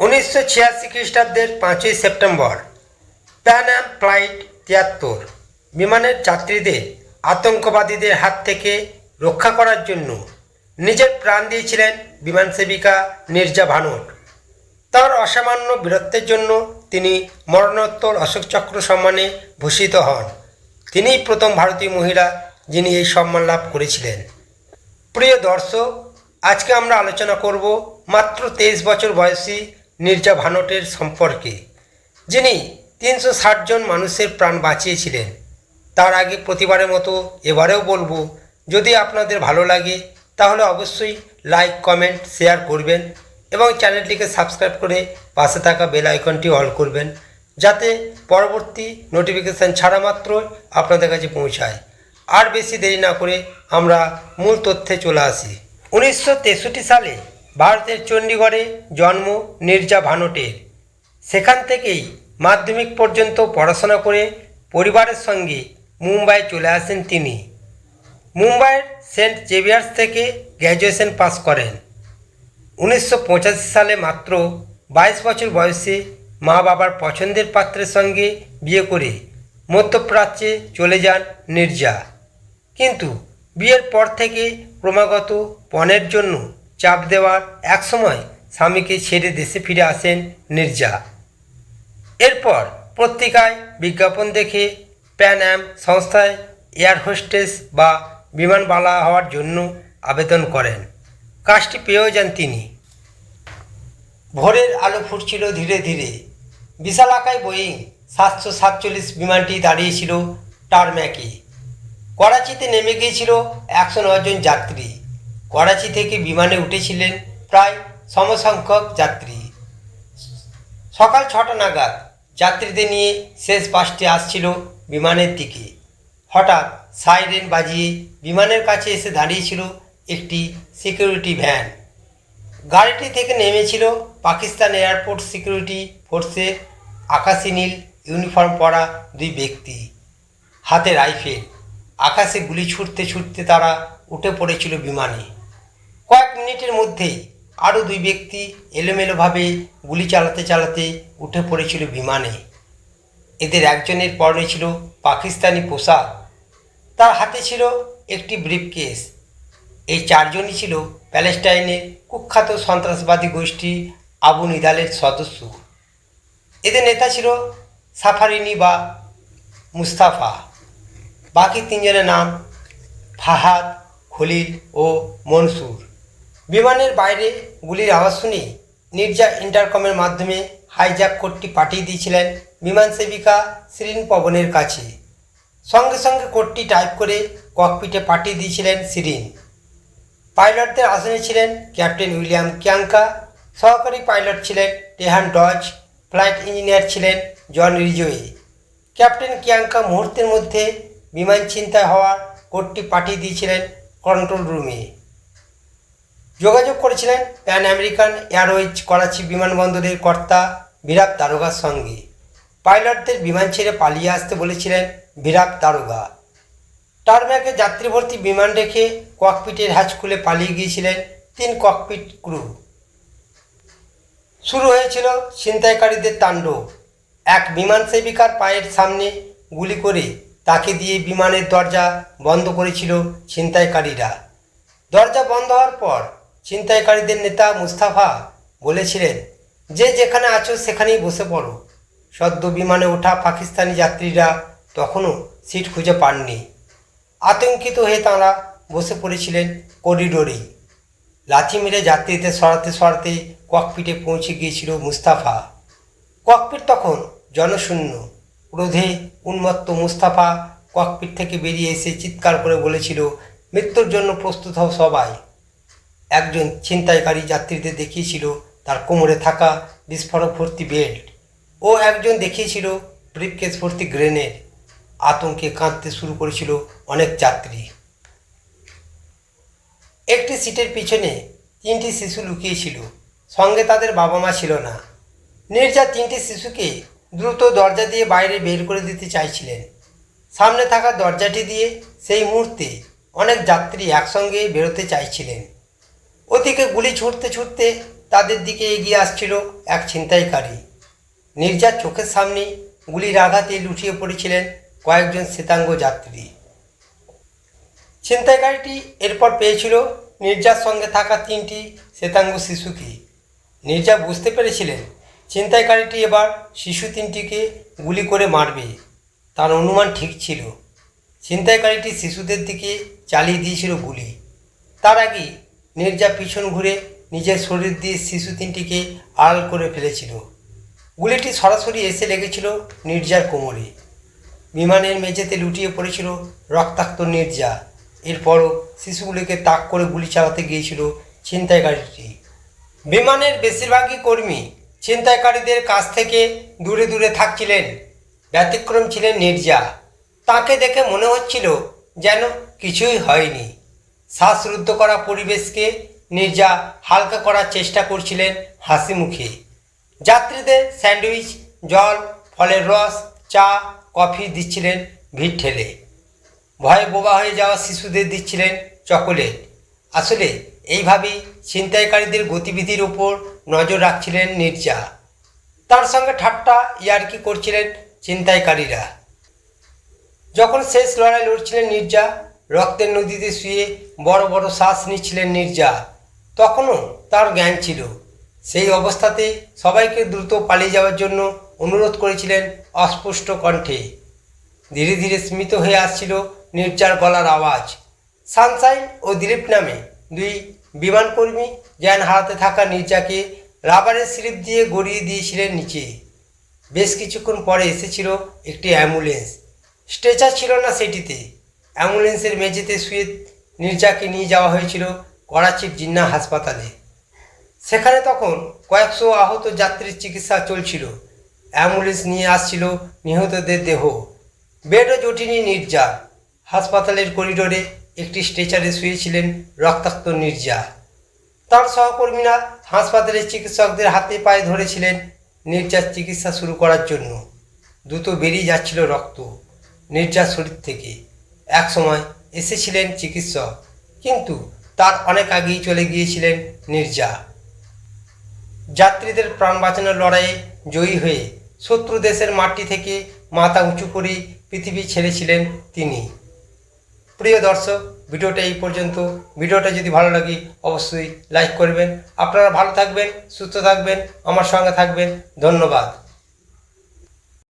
উনিশশো ছিয়াশি খ্রিস্টাব্দের পাঁচই সেপ্টেম্বর প্যান অ্যাম ফ্লাইট তিয়াত্তর। বিমানের যাত্রীদের, আতঙ্কবাদীদের হাত থেকে রক্ষা করার জন্য নিজের প্রাণ দিয়েছিলেন বিমান সেবিকা নির্জা ভানুর। তার অসামান্য বীরত্বের জন্য তিনি মরণোত্তর অশোক চক্র সম্মানে ভূষিত হন। তিনিই প্রথম ভারতীয় মহিলা যিনি এই সম্মান লাভ করেছিলেন। প্রিয় দর্শক, আজকে আমরা আলোচনা করব মাত্র তেইশ বছর বয়সী নির্জা ভানটের সম্পর্কে, যিনি তিনশো ষাট জন মানুষের প্রাণ বাঁচিয়েছিলেন। তার আগে প্রতিবারের মতো এবারেও বলব, যদি আপনাদের ভালো লাগে, তাহলে অবশ্যই লাইক, কমেন্ট, শেয়ার করবেন এবং চ্যানেলটিকে সাবস্ক্রাইব করে পাশে থাকা বেল আইকনটি অল করবেন। যাতে পরবর্তী নোটিফিকেশান ছাড়া মাত্রই আপনাদের কাছে পৌঁছায়। আর বেশি দেরি না করে আমরা মূল তথ্যে চলে আসি। উনিশশো তেষট্টি সালে ভারতের চণ্ডীগড়ে জন্ম নির্জা ভানটের। সেখান থেকেই মাধ্যমিক পর্যন্ত পড়াশোনা করে পরিবারের সঙ্গে মুম্বাই চলে আসেন তিনি। মুম্বাইয়ের সেন্ট জেভিয়ার্স থেকে গ্র্যাজুয়েশন পাস করেন। উনিশশো পঁচাশি সালে মাত্র বাইশ বছর বয়সে মা বাবার পছন্দের পাত্রের সঙ্গে বিয়ে করে মধ্যপ্রাচ্যে চলে যান নির্জা। কিন্তু বিয়ের পর থেকে ক্রমাগত পণের জন্য চাপ দেওয়ার একসময় স্বামীকে ছেড়ে দেশে ফিরে আসেন নির্জা। এরপর পত্রিকায় বিজ্ঞাপন দেখে প্যান অ্যাম সংস্থায় এয়ার হোস্টেস বা বিমানবালা হওয়ার জন্য আবেদন করেন। কাজটি পেয়েও যান তিনি। ভোরের আলো ফুটছিল ধীরে ধীরে। বিশাল আকায় বোয়িং সাতশো সাতচল্লিশ বিমানটি দাঁড়িয়েছিল টারম্যাকে। করাচিতে নেমে গিয়েছিল একশো নজন যাত্রী। করাচি থেকে বিমানে উঠেছিলেন প্রায় সমসংখ্যক যাত্রী। সকাল ছটা নাগাদ যাত্রীদের নিয়ে শেষ বাসটি আসছিল বিমানের দিকে। হঠাৎ সাইরেন বাজিয়ে বিমানের কাছে এসে দাঁড়িয়েছিল একটি সিকিউরিটি ভ্যান। গাড়িটি থেকে নেমেছিল পাকিস্তান এয়ারপোর্ট সিকিউরিটি ফোর্সের আকাশি নীল, ইউনিফর্ম পরা দুই ব্যক্তি। হাতে রাইফেল। আকাশে গুলি ছুটতে ছুটতে তারা উঠে পড়েছিল বিমানে। কয়েক মিনিটের মধ্যেই আরও দুই ব্যক্তি এলোমেলোভাবে গুলি চালাতে চালাতে উঠে পড়েছিল বিমানে। এদের একজনের পরনে ছিল পাকিস্তানি পোশাক। তার হাতে ছিল একটি ব্রিফকেস। এই চারজনই ছিল প্যালেস্টাইনের কুখ্যাত সন্ত্রাসবাদী গোষ্ঠী আবু নিদালের সদস্য। এদের নেতা ছিল সাফারিনি বা মুস্তাফা। বাকি তিনজনের নাম ফাহাদ, খলিল ও মনসুর। বিমানের বাইরে গুলির আওয়াজ শুনে নির্জা ইন্টারকমের মাধ্যমে হাইজ্যাক কোডটি পাঠিয়ে দিয়েছিলেন বিমান সেবিকা শিরিন পবনের কাছে। সঙ্গে সঙ্গে কোডটি টাইপ করে ককপিটে পাঠিয়ে দিয়েছিলেন শিরিন। পাইলটদের আসনে ছিলেন ক্যাপ্টেন উইলিয়াম কিয়াঙ্কা, সহকারী পাইলট ছিলেন টেহান ডজ ফ্লাইট ইঞ্জিনিয়ার ছিলেন জন রিজোয়ে ক্যাপ্টেন কিয়াঙ্কা মুহূর্তের মধ্যে বিমান ছিনতাই হওয়ার কোডটি পাঠিয়ে দিয়েছিলেন কন্ট্রোল রুমে। যোগাযোগ করেছিলেন প্যান আমেরিকান এয়ারওয়েজ করাচি বিমানবন্দরের কর্তা বিরাট দারোগার সঙ্গে। পাইলটদের বিমান ছেড়ে পালিয়ে আসতে বলেছিলেন বিরাট দারোগা টারম্যাকে যাত্রীভর্তি বিমান রেখে ককপিটের হ্যাচ খুলে পালিয়ে গিয়েছিলেন তিন ককপিট ক্রু। শুরু হয়েছিল ছিনতাইকারীদের তাণ্ডব। এক বিমান সেবিকার পায়ের সামনে গুলি করে তাকে দিয়ে বিমানের দরজা বন্ধ করেছিল ছিনতাইকারীরা। দরজা বন্ধ হওয়ার পর ছিনতাইকারীদের নেতা মুস্তাফা বলেছিলেন, যে যেখানে আছো সেখানেই বসে পড়ো। সদ্য বিমানে ওঠা পাকিস্তানি যাত্রীরা তখনও সিট খুঁজে পাননি। আতঙ্কিত হয়ে তাঁরা বসে পড়েছিলেন করিডোরেই। লাথি মেরে যাত্রীদের সরাতে সরাতে ককপিটে পৌঁছে গিয়েছিল মুস্তাফা। ককপিট তখন জনশূন্য। ক্রোধে উন্মত্ত মুস্তাফা ককপিট থেকে বেরিয়ে এসে চিৎকার করে বলেছিল, মৃত্যুর জন্য প্রস্তুত হও সবাই। একজন ছিনতাইকারী যাত্রীদের দেখিয়েছিল তার কোমরে থাকা বিস্ফোরক ভর্তি বেল্ট। ও একজন দেখিয়েছিল ব্রিফকেস ভর্তি গ্রেনেড। আতঙ্কে কাঁদতে শুরু করেছিল অনেক যাত্রী। একটি সিটের পিছনে তিনটি শিশু লুকিয়েছিল। সঙ্গে তাদের বাবা মা ছিল না। নির্জা তিনটি শিশুকে দ্রুত দরজা দিয়ে বাইরে বের করে দিতে চাইছিলেন। সামনে থাকা দরজাটি দিয়ে সেই মুহূর্তে অনেক যাত্রী একসঙ্গে বেরোতে চাইছিলেন। ওদিকে গুলি ছুটতে ছুটতে তাদের দিকে এগিয়ে আসছিল এক ছিনতাইকারী। নির্জার চোখের সামনে গুলির আঘাতে লুটিয়ে পড়েছিলেন কয়েকজন শ্বেতাঙ্গ যাত্রী। ছিনতাইকারীটি এরপর পেয়েছিল নির্জার সঙ্গে থাকা তিনটি শ্বেতাঙ্গ শিশুকে। নির্জা বুঝতে পেরেছিলেন ছিনতাইকারীটি এবার শিশু তিনটিকে গুলি করে মারবে। তার অনুমান ঠিক ছিল। ছিনতাইকারীটি শিশুদের দিকে চালিয়ে দিয়েছিল গুলি। তার আগে নির্জা পিছন ঘুরে নিজের শরীর দিয়ে শিশু তিনটিকে আড়াল করে ফেলেছিল। গুলিটি সরাসরি এসে লেগেছিল নির্জার কোমরে। বিমানের মেঝেতে লুটিয়ে পড়েছিল রক্তাক্ত নির্জা। এরপরও শিশুগুলিকে তাক করে গুলি চালাতে গিয়েছিল ছিনতাইকারীটি। বিমানের বেশিরভাগই কর্মী ছিনতাইকারীদের কাছ থেকে দূরে দূরে থাকছিলেন, ব্যতিক্রম ছিলেন নির্জা। তাকে দেখে মনে হচ্ছিল যেন কিছুই হয়নি। শ্বাসরুদ্ধ করা পরিবেশকে নির্জা হালকা করার চেষ্টা করছিলেন হাসি মুখে যাত্রীদের স্যান্ডউইচ, জল, ফলের রস, চা, কফি দিচ্ছিলেন ভিড় ঠেলে। ভয়ে বোবা হয়ে যাওয়া শিশুদের দিচ্ছিলেন চকোলেট। আসলে এইভাবেই ছিনতাইকারীদের গতিবিধির ওপর নজর রাখছিলেন নির্জা। তার সঙ্গে ঠাট্টা ইয়ার্কি করছিলেন ছিনতাইকারীরা। যখন শেষ লড়াই লড়ছিলেন নির্জা, রক্তের নদীতে শুয়ে বড় বড় শ্বাস নিচ্ছিলেন নির্জা। তখনও তার জ্ঞান ছিল। সেই অবস্থাতে সবাইকে দ্রুত পালিয়ে যাওয়ার জন্য অনুরোধ করেছিলেন অস্পষ্ট কণ্ঠে। ধীরে ধীরে স্মিত হয়ে আসছিল নির্জার গলার আওয়াজ। সানশাইন ও দিলীপ নামে দুই বিমানকর্মী জ্ঞান হারাতে থাকা নির্জাকে রাবারের স্লিপ দিয়ে গড়িয়ে দিয়েছিলেন নিচে। বেশ কিছুক্ষণ পরে এসেছিল একটি অ্যাম্বুলেন্স। স্ট্রেচার ছিল না সেটিতে। অ্যাম্বুলেন্সের মেঝেতে শুয়ে নির্জাকে নিয়ে যাওয়া হয়েছিল করাচির জিন্না হাসপাতালে। সেখানে তখন কয়েকশো আহত যাত্রীর চিকিৎসা চলছিল। অ্যাম্বুলেন্স নিয়ে আসছিল নিহতদের দেহ। বেডও জটিনি নির্জা। হাসপাতালের করিডোরে একটি স্ট্রেচারে শুয়েছিলেন রক্তাক্ত নির্জা। তার সহকর্মীরা হাসপাতালের চিকিৎসকদের হাতে পায়ে ধরেছিলেন নির্যার চিকিৎসা শুরু করার জন্য। দ্রুত বেরিয়ে যাচ্ছিল রক্ত নির্যার শরীর থেকে। একসময় এসেছিলেন চিকিৎসক, কিন্তু তার অনেক আগেই চলে গিয়েছিলেন নির্জা। যাত্রীদের প্রাণ বাঁচানোর লড়াইয়ে জয়ী হয়ে শত্রু দেশের মাটি থেকে মাথা উঁচু করে পৃথিবী ছেড়েছিলেন তিনি। প্রিয় দর্শক, ভিডিওটা এই পর্যন্ত। ভিডিওটা যদি ভালো লাগে, অবশ্যই লাইক করবেন। আপনারা ভালো থাকবেন, সুস্থ থাকবেন, আমার সঙ্গে থাকবেন। ধন্যবাদ।